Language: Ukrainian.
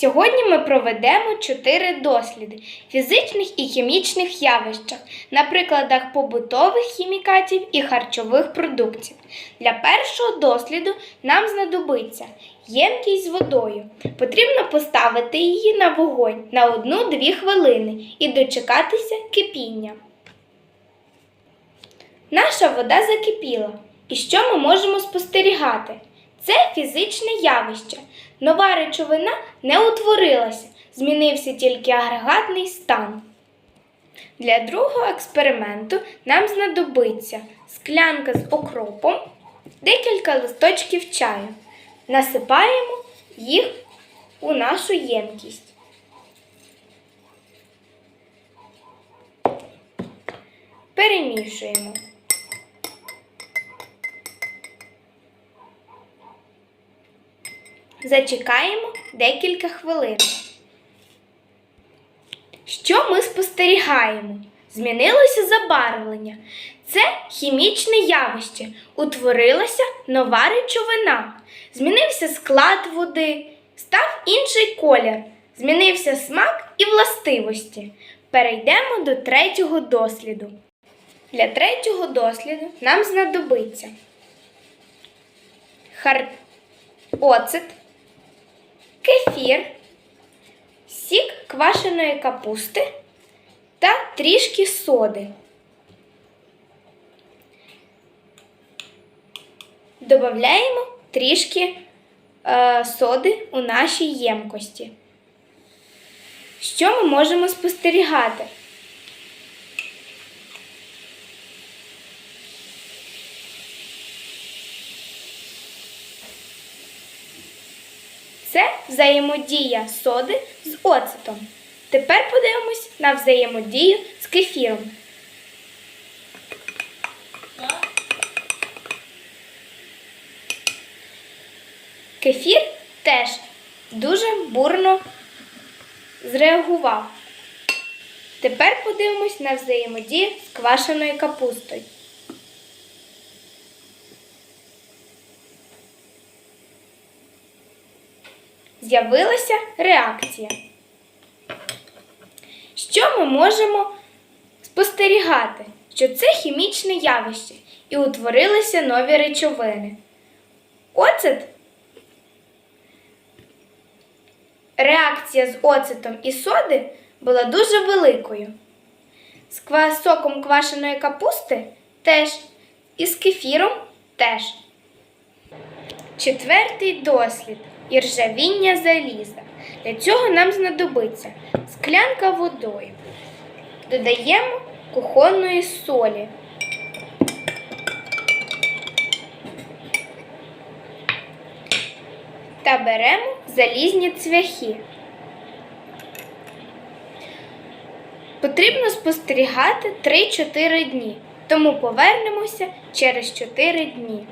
Сьогодні ми проведемо чотири досліди фізичних і хімічних явищах на прикладах побутових хімікатів і харчових продуктів. Для першого досліду нам знадобиться ємкість з водою. Потрібно поставити її на вогонь на 1-2 хвилини і дочекатися кипіння. Наша вода закипіла. І що ми можемо спостерігати? Це фізичне явище. Нова речовина не утворилася, змінився тільки агрегатний стан. Для другого експерименту нам знадобиться склянка з окропом, декілька листочків чаю. Насипаємо їх у нашу ємкість. Перемішуємо. Зачекаємо декілька хвилин. Що ми спостерігаємо? Змінилося забарвлення. Це хімічне явище. Утворилася нова речовина. Змінився склад води, став інший колір, змінився смак і властивості. Перейдемо до третього досліду. Для третього досліду нам знадобиться хар... оцет, кефір, сік квашеної капусти та трішки соди. Додаємо трішки е, соди у нашій ємкості. Що ми можемо спостерігати? Це взаємодія соди з оцетом. Тепер подивимось на взаємодію з кефіром. Кефір теж дуже бурно зреагував. Тепер подивимось на взаємодію з квашеною капустою. З'явилася реакція. Що ми можемо спостерігати? Що це хімічне явище і утворилися нові речовини. Оцет реакція з оцетом і соди була дуже великою. З соком квашеної капусти теж, і з кефіром теж. Четвертий дослід іржавіння заліза. Для цього нам знадобиться склянка водою. Додаємо кухонної солі. Та беремо залізні цвяхи. Потрібно спостерігати 3-4 дні, тому повернемося через 4 дні.